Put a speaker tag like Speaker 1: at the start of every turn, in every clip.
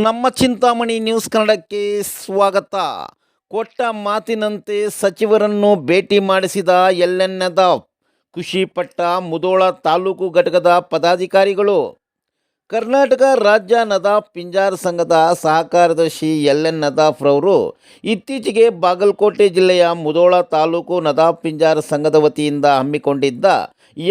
Speaker 1: ನಮ್ಮ ಚಿಂತಾಮಣಿ ನ್ಯೂಸ್ ಕನ್ನಡಕ್ಕೆ ಸ್ವಾಗತ. ಕೊಟ್ಟ ಮಾತಿನಂತೆ ಸಚಿವರನ್ನು ಭೇಟಿ ಮಾಡಿಸಿದ ಎಲ್ಲೆನ್ನದ ಖುಷಿಪಟ್ಟ ಮುದೋಳ ತಾಲೂಕು ಘಟಕದ ಪದಾಧಿಕಾರಿಗಳು ಕರ್ನಾಟಕ ರಾಜ್ಯ ನದಾಫ್ ಪಿಂಜಾರ್ ಸಂಘದ ಸಹಕಾರ್ಯದರ್ಶಿ ಎಲ್ ಎನ್ ನದಾಫ್ ರವರು ಇತ್ತೀಚೆಗೆ ಬಾಗಲಕೋಟೆ ಜಿಲ್ಲೆಯ ಮುದೋಳ ತಾಲೂಕು ನದಾಫ್ ಪಿಂಜಾರ್ ಸಂಘದ ವತಿಯಿಂದ ಹಮ್ಮಿಕೊಂಡಿದ್ದ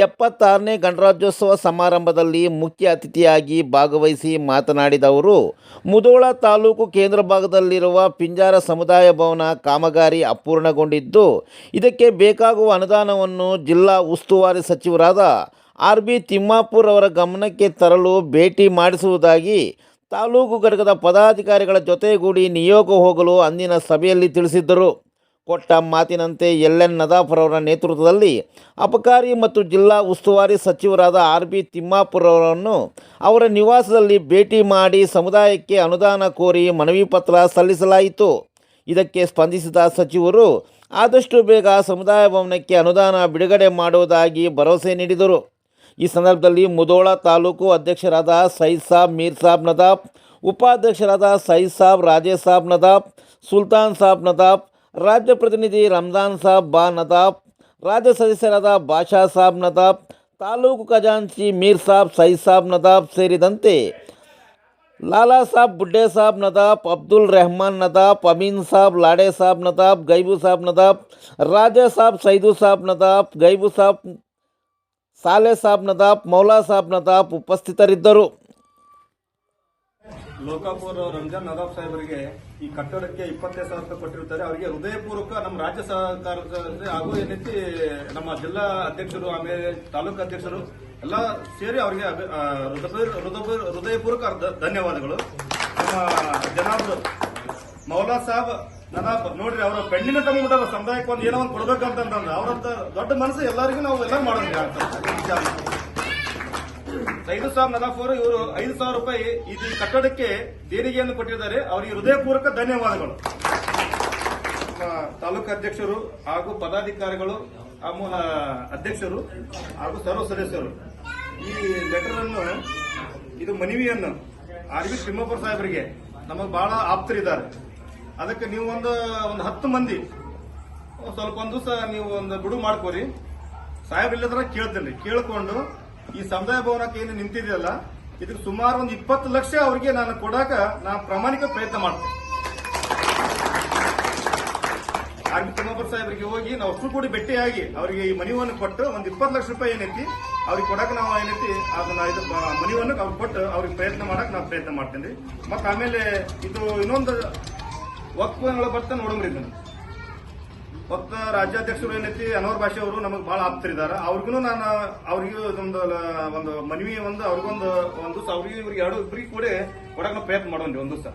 Speaker 1: ಎಪ್ಪತ್ತಾರನೇ ಗಣರಾಜ್ಯೋತ್ಸವ ಸಮಾರಂಭದಲ್ಲಿ ಮುಖ್ಯ ಅತಿಥಿಯಾಗಿ ಭಾಗವಹಿಸಿ ಮಾತನಾಡಿದ ಅವರು, ಮುದೋಳ ತಾಲೂಕು ಕೇಂದ್ರ ಭಾಗದಲ್ಲಿರುವ ಪಿಂಜಾರ ಸಮುದಾಯ ಭವನ ಕಾಮಗಾರಿ ಅಪೂರ್ಣಗೊಂಡಿದ್ದು, ಇದಕ್ಕೆ ಬೇಕಾಗುವ ಅನುದಾನವನ್ನು ಜಿಲ್ಲಾ ಉಸ್ತುವಾರಿ ಸಚಿವರಾದ ಆರ್ ಬಿ ತಿಮ್ಮಾಪುರ್ ಅವರ ಗಮನಕ್ಕೆ ತರಲು ಭೇಟಿ ಮಾಡಿಸುವುದಾಗಿ ತಾಲೂಕು ಘಟಕದ ಪದಾಧಿಕಾರಿಗಳ ಜೊತೆಗೂಡಿ ನಿಯೋಗ ಹೋಗಲು ಅಂದಿನ ಸಭೆಯಲ್ಲಿ ತಿಳಿಸಿದ್ದರು. ಕೊಟ್ಟ ಮಾತಿನಂತೆ ಎಲ್ ಎನ್ ನದಾಫರ್ ಅವರ ನೇತೃತ್ವದಲ್ಲಿ ಅಬಕಾರಿ ಮತ್ತು ಜಿಲ್ಲಾ ಉಸ್ತುವಾರಿ ಸಚಿವರಾದ ಆರ್ ಬಿ ತಿಮ್ಮಾಪುರ್ ಅವರನ್ನು ಅವರ ನಿವಾಸದಲ್ಲಿ ಭೇಟಿ ಮಾಡಿ ಸಮುದಾಯಕ್ಕೆ ಅನುದಾನ ಕೋರಿ ಮನವಿ ಪತ್ರ ಸಲ್ಲಿಸಲಾಯಿತು. ಇದಕ್ಕೆ ಸ್ಪಂದಿಸಿದ ಸಚಿವರು, ಆದಷ್ಟು ಬೇಗ ಸಮುದಾಯ ಭವನಕ್ಕೆ ಅನುದಾನ ಬಿಡುಗಡೆ ಮಾಡುವುದಾಗಿ ಭರವಸೆ ನೀಡಿದರು. ಈ ಸಂದರ್ಭದಲ್ಲಿ ಮುದೋಳ ತಾಲೂಕು ಅಧ್ಯಕ್ಷರಾದ ಸೈದ್ ಸಾಬ್, ಮೀರ್ ಸಾಬ್ ನದಾಫ್ ಉಪಾಧ್ಯಕ್ಷರಾದ ಸೈದ್ ಸಾಬ್ ರಾಜೇಶ್ ಸಾಬ್ ನದಾಫ್ ಸುಲ್ತಾನ್ ಸಾಬ್ ನದಾಫ್ ರಾಜ್ಯ ಪ್ರತಿನಿಧಿ ರಂಜಾನ್ ಸಾಬ್, ಬಾ ನದಾಫ್ ರಾಜ್ಯ ಸದಸ್ಯರಾದ ಬಾಷಾ ಸಾಬ್ ನದಾಫ್ ತಾಲೂಕು ಖಜಾಂಚಿ ಮೀರ್ ಸಾಬ್, ಸೈದ್ ಸಾಬ್ ನದಾಫ್ ಸೇರಿದಂತೆ ಲಾಲಾ ಸಾಬ್, ಬುಡ್ಡೆ ಸಾಬ್ ನದಾಫ್ ಅಬ್ದುಲ್ ರೆಹಮಾನ್ ನದಾಫ್ ಅಮೀನ್ ಸಾಬ್, ಲಾಡೆ ಸಾಬ್ ನದಾಫ್ ಗೈಬು ಸಾಬ್ ನದಾಫ್ ರಾಜಾ ಸಾಬ್, ಸೈದು ಸಾಬ್ ನದಾಫ್ ಗೈಬು ಸಾಬ್ ಸಾಲೆ ಸಾಬ್ ನದಾಬ್, ಮೌಲಾ ಸಾಬ್ ನದಾಪ್ ಉಪಸ್ಥಿತರಿದ್ದರು.
Speaker 2: ಲೋಕಾಪುರ ರಂಜಾನ್ ನದಾಬ್ ಸಾಹೇಬರಿಗೆ ಈ ಕಟ್ಟಡಕ್ಕೆ ಇಪ್ಪತ್ತೈದು ಸಾವಿರ ರೂಪಾಯಿ ಕೊಟ್ಟಿರ್ತಾರೆ ಅವರಿಗೆ ಹೃದಯಪೂರ್ವಕ ನಮ್ಮ ರಾಜ್ಯ ಸರ್ಕಾರದಲ್ಲಿ ಹಾಗೂ ಏನೈತಿ ನಮ್ಮ ಜಿಲ್ಲಾ ಅಧ್ಯಕ್ಷರು, ಆಮೇಲೆ ತಾಲೂಕು ಅಧ್ಯಕ್ಷರು ಎಲ್ಲ ಸೇರಿ ಅವರಿಗೆ ಹೃದಯಪೂರ್ವಕ ಧನ್ಯವಾದಗಳು. ನಮ್ಮ ಜನಾಬ್ರು ಮೌಲಾ ಸಾಬ್ ನದಾಫ್ ನೋಡ್ರಿ, ಅವರ ಪೆಂಡಿನ ತಗೊಂಡ್ಬಿಟ್ಟಾರ ಸಮುದಾಯಕ್ಕೆ ಒಂದು ಏನೋ ಒಂದು ಕೊಡ್ಬೇಕಂತಂದ್ರೆ ಅವರಂತ ದೊಡ್ಡ ಮನಸ್ಸು ಎಲ್ಲರಿಗೂ ನಾವು ಎಲ್ಲ ಮಾಡೋದಿಲ್ಲ ಐದು ಸಾವಿರ ಅವರು ಇವರು ಐದು ಸಾವಿರ ರೂಪಾಯಿ ಇದು ಕಟ್ಟಡಕ್ಕೆ ದೇಣಿಗೆಯನ್ನು ಕೊಟ್ಟಿದ್ದಾರೆ. ಅವರಿಗೆ ಹೃದಯಪೂರ್ವಕ ಧನ್ಯವಾದಗಳು. ತಾಲೂಕು ಅಧ್ಯಕ್ಷರು ಹಾಗೂ ಪದಾಧಿಕಾರಿಗಳು ಅಧ್ಯಕ್ಷರು ಹಾಗೂ ಸರ್ವ ಸದಸ್ಯರು, ಈ ಲೆಟರ್ ಅನ್ನು, ಇದು ಮನವಿಯನ್ನು ಆರ್ ಬಿ ತಿಮ್ಮಪ್ಪ ಸಾಹೇಬರಿಗೆ, ನಮಗೆ ಬಹಳ ಆಪ್ತರಿದ್ದಾರೆ. ಅದಕ್ಕೆ ನೀವು ಒಂದು ಒಂದು ಹತ್ತು ಮಂದಿ ಸ್ವಲ್ಪ ಒಂದು ದಿವಸ ನೀವು ಒಂದು ಬಿಡು ಮಾಡ್ಕೋರಿ. ಸಾಹೇಬ್ ಇಲ್ಲದ್ರ ಕೇಳ್ತೀನಿ. ಕೇಳ್ಕೊಂಡು ಈ ಸಮುದಾಯ ಭವನಕ್ಕೆ ಏನು ನಿಂತಿದೆಯಲ್ಲ, ಇದಕ್ಕೆ ಸುಮಾರು ಒಂದು ಇಪ್ಪತ್ತು ಲಕ್ಷ ಅವರಿಗೆ ನಾನು ಕೊಡಾಕ ನಾನು ಪ್ರಾಮಾಣಿಕ ಪ್ರಯತ್ನ ಮಾಡ್ತೇನೆ. ಆರ್ ಬಿ ತಿಮ್ಮಪ್ಪರ್ ಸಾಹೇಬರಿಗೆ ಹೋಗಿ ನಾವು ಅಷ್ಟು ಕೂಡಿ ಭೇಟಿಯಾಗಿ ಅವರಿಗೆ ಈ ಮನಿವನ್ನು ಕೊಟ್ಟು ಒಂದು ಇಪ್ಪತ್ತು ಲಕ್ಷ ರೂಪಾಯಿ ಏನೈತಿ, ಅವ್ರಿಗೆ ಕೊಡಕ್ಕೆ ನಾವು ಏನೈತಿ, ಅದನ್ನ ಇದು ಮನಿವನ್ನು ಅವ್ರಿಗೆ ಕೊಟ್ಟು ಅವ್ರಿಗೆ ಪ್ರಯತ್ನ ಮಾಡಕ್ಕೆ ನಾವು ಪ್ರಯತ್ನ ಮಾಡ್ತೇನೆ. ಮತ್ತೆ ಆಮೇಲೆ ಇದು ಇನ್ನೊಂದು ವಕ್ಫಗಳ ಬರ್ತಾ ನೋಡಮ್ರಿ ನಾನು. ಒತ್ತ ರಾಜ್ಯಾಧ್ಯಕ್ಷರು ಏನೈತಿ, ಅನವರ್ ಭಾಷೆ ಅವರು ನಮಗೆ ಬಹಳ ಆಪ್ತರಿದ್ದಾರೆ ಅವ್ರಿಗೂ ನಾನು, ಅವ್ರಿಗೂ ಒಂದು ಒಂದು ಮನವಿ ಒಂದು, ಅವ್ರಿಗೊಂದು ಒಂದು ದಿವಸ ಅವ್ರಿಗೆ ಇವ್ರಿಗೆ ಎರಡು ಇಬ್ಬರಿಗೆ ಕೂಡ ಕೊಡಕ್ ಪ್ರಯತ್ನ ಮಾಡೋನ್ರಿ, ಒಂದು ದಿವಸ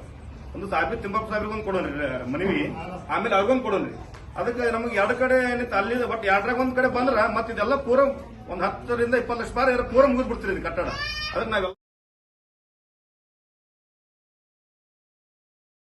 Speaker 2: ಒಂದು ಸಾಹೇಬ್ ತಿಂಬಪ್ಪ ಸಾಹೇಬ್ರಿಗೊಂದು ಕೊಡೋನ್ರಿ ಮನವಿ. ಆಮೇಲೆ ಅವ್ರಿಗೊಂದು ಕೊಡೋನ್ರಿ. ಅದಕ್ಕೆ ನಮಗೆ ಎರಡು ಕಡೆ ಏನೈತಿ ಅಲ್ಲಿ ಬಟ್ ಎರಡ್ರಾಗ ಒಂದು ಕಡೆ ಬಂದ್ರೆ ಮತ್ತೆ ಇದೆಲ್ಲ ಪೂರ ಒಂದು ಹತ್ತರಿಂದ ಇಪ್ಪತ್ತು ಲಕ್ಷ ಬಾರ ಪೂರ ಮುಗಿದ್ಬಿಡ್ತೀರಿ ಕಟ್ಟಡ. ಅದಕ್ಕೆ ನಾವೆಲ್ಲ